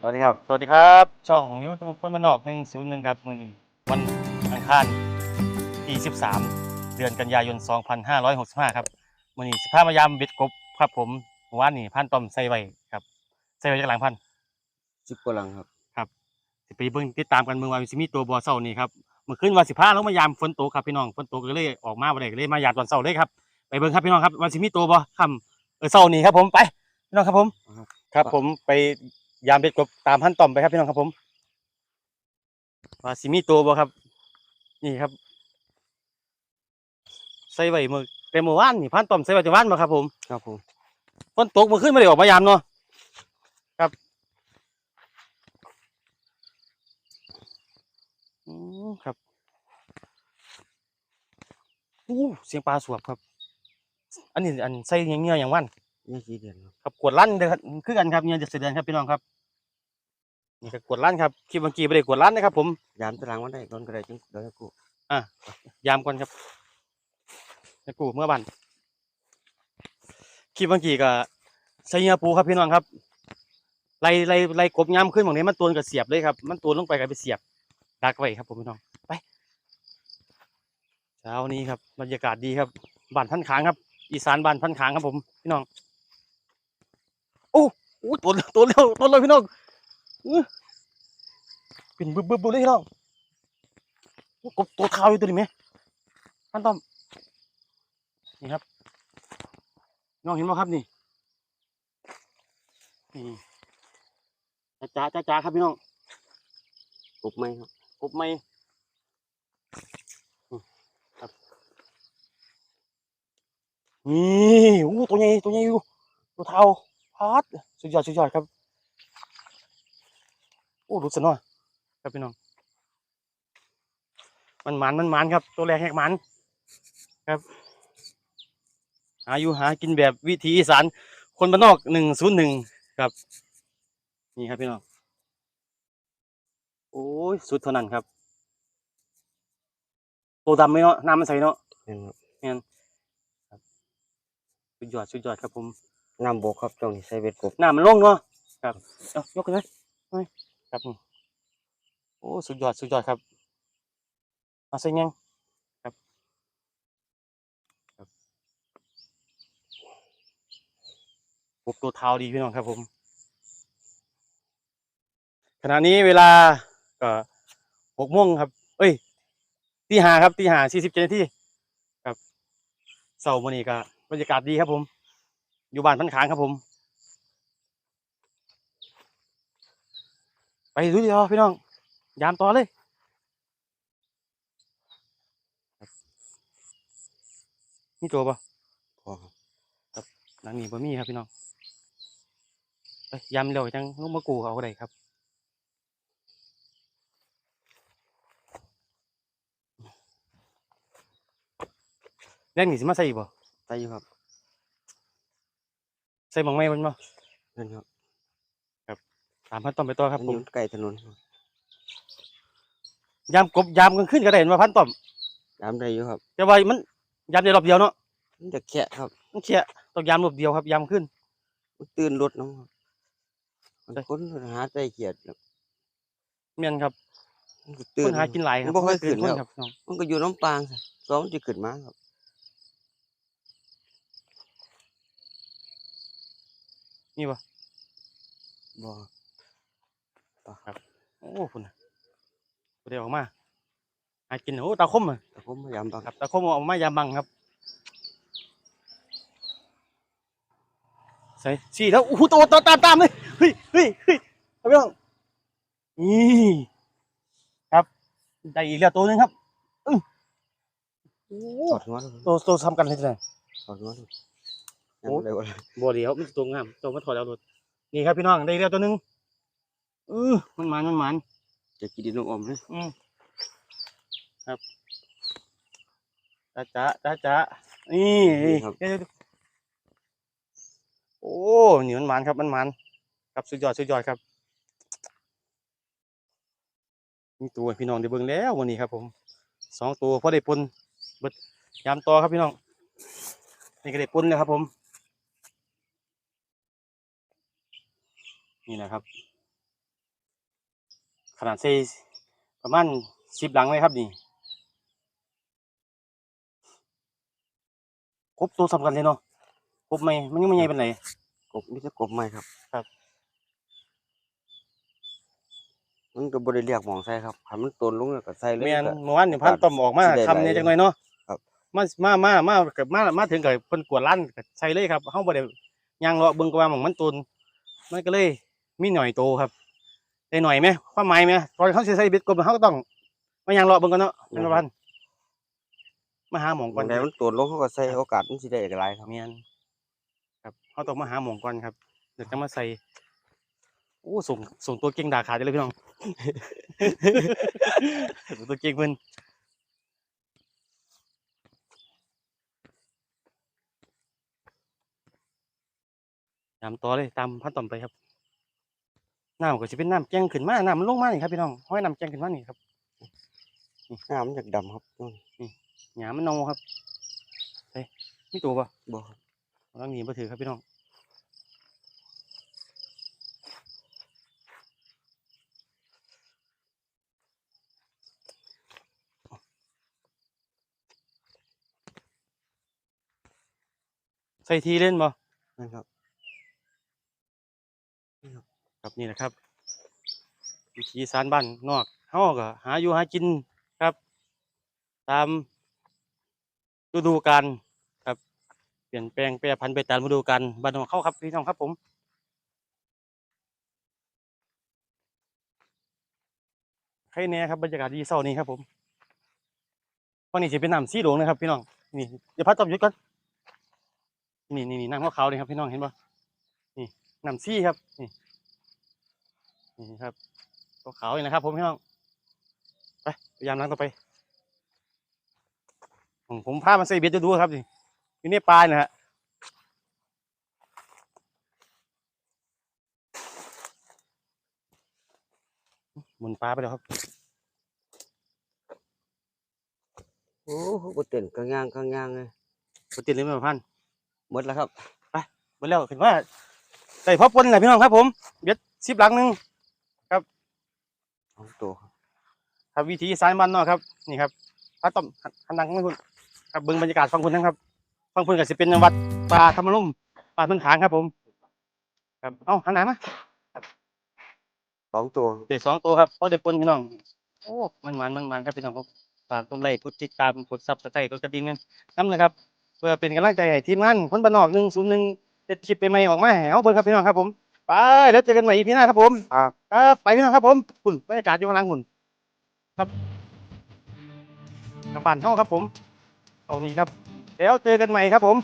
สวัสดีครับ สวัสดีครับ ช่องของยูทูบคนมานอกหนึ่งศูนย์หนึ่งครับมือนี้วันอังคารที่13เดือนกันยายน2565ครับมือนี้สิพามายามเบ็ดกบครับผมเมื่อวานนี่พันต้อมใส่ไว้ครับใส่ไว้จากหลังพันสิบกว่าหลังครับครับสิไปเบิ่งติดตามกันเมืองว่าสิมีตัวบัวเศร้านี่ครับเมื่อคืนวันสิพาลงมายามฝนตกครับพี่น้องฝนตกก็เลยออกมาบ่ได้ก็เลยมายามตอนเช้าเลยครับไปเบิ่งครับพี่น้องครับว่าสิมีตัวบ่ค่ำเออเช้านี่ครับผมไปพี่น้องครับผม ครับครับผมไป ยามเบ็ดกบตามพันต้อมไปครับพี่น้องครับผมว่าสิมีตัวบ่ครับ นี่ครับ ใส่ไว้มือแต่เมื่อวานนี่พันต้อมใส่ไว้แต่วานบ่ครับผมครับผมฝนตกเมื่อคืนไม่ได้ออกมายามเนาะครับอืมครับอู้เสียงปลาสวบครับ อันนี้อันใส่เงี้ยๆอย่างวัน นี่กี่เดือนครับครับกวดลั่นเด้อครับคือกันครับเนี่ยจะเสด็จครับพี่น้องครับนี่ก็กวดลั่นครับคลิปเมื่อกี้ไม่ได้กวดลั่นนะครับ ผมยามตารางวันได้ตอนกระไรจังเดี๋ยวให้กูยามก่อนครับจะกูเมื่อบันคลิปเมื่อกี้ก็ใส่เนื้อปูครับพี่น้องครับไล่ไล่ไล่กบยามขึ้นบางนี้มันตัวกับเสียบเลยครับ มันตัวลงไปกับไปเสียบดักไว้ครับผมพี่น้องไปเช้านี้ครับบรรยากาศดีครับบ้านพันขางครับ อีสานบ้านพันขางครับผมพี่น้องโอ้โหตัวตัวเร็วตัวเร็วพี่น้องเป็นบึบบึบบึบเลยพี่น้องกบตัวขาวอยู่ตัวนี้ไหมท่านต้อมนี่ครับน้องเห็นไหมครับนี่นี่จ้าจ้าจ้าครับพี่น้องกบไหมครับกบไม่อืมครับนี่โอ้ตัวใหญ่ตัวใหญ่อยู่ตัวเท่า พาดสุดยอดสุดยอดครับโอ้รู้สึกหน่อยครับพี่น้อง มันหมันมันหมันครับ ตัวแรกแหกหมันครับ หาอยู่หากินแบบวิถีอีสานคนบ้านนอกหนึ่งศูนย์หนึ่งครับ นี่ครับพี่น้อง โอ้ยสุดเท่านั้นครับ ตัวดำไหมเนาะน้ำมันใสเนาะนี่ครับสุดยอดสุดยอดครับผม น้ำบกครับตรงนี้ใส่เบ็ดกบน้ำมันลงเนาะครับเอายกกันเลยไปครับผมโอ้สุดยอดสุดยอดครับเอาใส่ยังครับครับปลุกตัวเท้าดีพี่น้องครับผม ขณะนี้เวลาก็หกโมงครับ เอ้ยตีห้าครับตีห้าสี่สิบเจ็ดนาทีครับเสาร์มื้อนี้ก็บรรยากาศดีครับผม อยู่บ้านพันขางครับผม ไปดูดีกว่าพี่น้อง ยามต่อเลยนี่ตัวปะพอครับหลังนี้บ่มีครับพี่น้องไปยามเร็วจังลูกมะกรูเอาก็ได้ครับแรกนี่สิมาใส่อีกบ่ใส่อยู่ครับ ใส่หมองไม่มันบ่นั่นครับตามพันต้อมไปต่อครับอันผนี้มมันใกล้ถนนครับยามกบยามกลางคืนก็ได้เห็นว่าพันต้อมยามได้อยู่ครับแต่ว่ามันยามเดียวรอบเดียวเนาะมันจะแค่ครับมันเชี่ยต้องยามรอบเดียวครับยามขึ้น มันตื่นรถน้องครับมันใช่คนหาใจเขียดครับเมียนครับมันก็คตื่นนหากินหลายคมัรับนบ่ค่อยตื่ขึ้นคนแล้วครับน้องมันก็อยู่น้ำปางซ้อมจะขึ้นมาครับ นี่ปะบ่โอ้คุณน่ะผู้เดียวออกมาหากินโอ้ตาคมอะแต่ผมพยายามบังครับตาคมออกมายามบังครับใส่สี่แล้วโอ้โหตัวตามตามตามเลยเฮ้ยเฮ้ยเฮ้ยครับพี่น้องนี่ครับได้อีกแล้วตัวหนึงครับอื้อโอ้ถอดหัวดูตั โอ้ยังบ่ได้บ่ได้บ่เดียวมันตัวงามตัวมันถอดแล้วรถนี่ครับพี่น้องได้แล้วตัวหนึงเออมันหมันมันหมันจะกินดินลูกอมเลยอืมครับจ้าจ้าจ้าจ้านี่เดี๋ยวๆโอ้นี่มันหมันครับมันหมันครับสุดยอดสุดยอดครับนี่ตัวให้พี่น้องได้เบิ่งแล้ววันนี้ครับ ผมสองตัวพอได้ปนเบิดยามต่อครับพี่น้องนี่ก็ได้ปนแล้วครับผม นี่นะครับ ขนาดใส่ประมาณสิบหลังเลยครับนี่ครบตัวสำคัญเลยเนาะครบไหมมันยังไม่ใหญ่เป็นไหนกบมีแต่กบใหม่ครับ ครับ มันก็บ่ได้เรียกหมองใส่ครับคันมันตนลงแล้วก็ใส่เลย เมียนก็เมื่อวานนี่พันต้อมออกมาสิได้คำนี้หลายจังหน่อยเนาะครับ มามามามากับมามาถึงกับเพิ่นกวดลั่นก็ใส่เลยครับเฮาบ่ได้ย่างเลาะเบิ่งก็ว่าหม่องมันตุนมันก็เลย มีหน่อยโตครับได้หน่อยไหมความหมายไหมตอนเขาสิใส่เบ็ดกบเขาก็ต้องมาย่างเลาะเบิ่งกันเนาะเป็นประมาณมาหาหมองก่วัอนนใดมันตนลงเขาก็ใส่โอกาสมันสิได้หลายครับเมียนครับเขาต้องมาหาหมองก่อนครับเดี๋ยวจะมาใส่โอ้ส่งส่งตัวเก่งด่าขาดเลยพี่น้องส่งตัวเก่งเพิ่นตามต่อเลยตามพันต่อมไปครับ น้ำก็จะเป็นน้ำแจ้งขึ้นมาน้ำมันลงมานี่ครับพี่น้องห้อยน้ำแจ้งขึ้นมานี่ครับน้ำมันจากดำครับอืมหยามันเน่าครับเฮ้ยมีตัวปะบ่ครับเราหนีมาถือครับพี่น้องใส่ทีเล่นบ่นั่นครับ นี่นะครับ วิธีสานบ้านนอกเฮาก็หาอยู่หากินครับ ตามฤดูกาลครับ เปลี่ยนแปลงแปรพันธุ์ไปตามฤดูกาลบ้านของเขาครับพี่น้องครับผมใครแน่ครับบรรยากาศดีเศร้านี้ครับผมฝั่งนี้จะเป็นน้ำสีหลวงนะครับ พี่น้องนี่เดี๋ยวพัดตบยุดก่อนนี่นี่นี่น้ำขาวๆนี่ครับพี่น้องเห็นปะนี่น้ำสีครับนี่ นี่ครับตัวขาวนี่นะครับ ผมพี่น้องไปพยายามล้างต่อไปผมผมพามาใส่เบ็ดจะดูครับนี่อยู่ในปลาเนี่ยฮะหมุนปลาไปแล้วครับ โอ้โหบ่เต้นกลางย่างกลางย่างเลยปติดเลยไหมพันหมดแล้วครับหมดแล้วเห็นว่าใส่พอปนแหละพี่น้องครับผม เบ็ดสิบหลังหนึ่ง สองตัวครับครับวิธีสายมันเนาะครับนี่ครับถ้าต้อมหันหันดังไม่คุณครับเบิ่งบรรยากาศฟังคุณนะครับฟังคุณก็สิเป็นวัดป่าธรรมลุ่มป่าเมืองขางครับผม ครับเอ้าหันหน้ามาสองตัวเด็กสองตัวครับเพราะเด็กปนพี่น้องโอ้มันมันมันมันครับพี่น้องครับฝากกดไลค์กดติดตามกดซับสไครต์กดกระดิ่งกันน้ำนะครับเพื่อเป็นกำลังใจให้ทีมงานคนบ้านนอกหนึ่งศูนย์หนึ่งเด็ดคลิปไปใหม่ออกมาให้เอาเบิ่งครับพี่น้องครับผม ไปแล้วเจอกันใหม่อีพีหน้าครับผมครับครับไปพี่น้องครับผมคุณบรรยากาศอยู่ข้างหล่างคุณครับกระบานเท่าครับผมเอานี้ครับ แล้วเจอกันใหม่ครับผม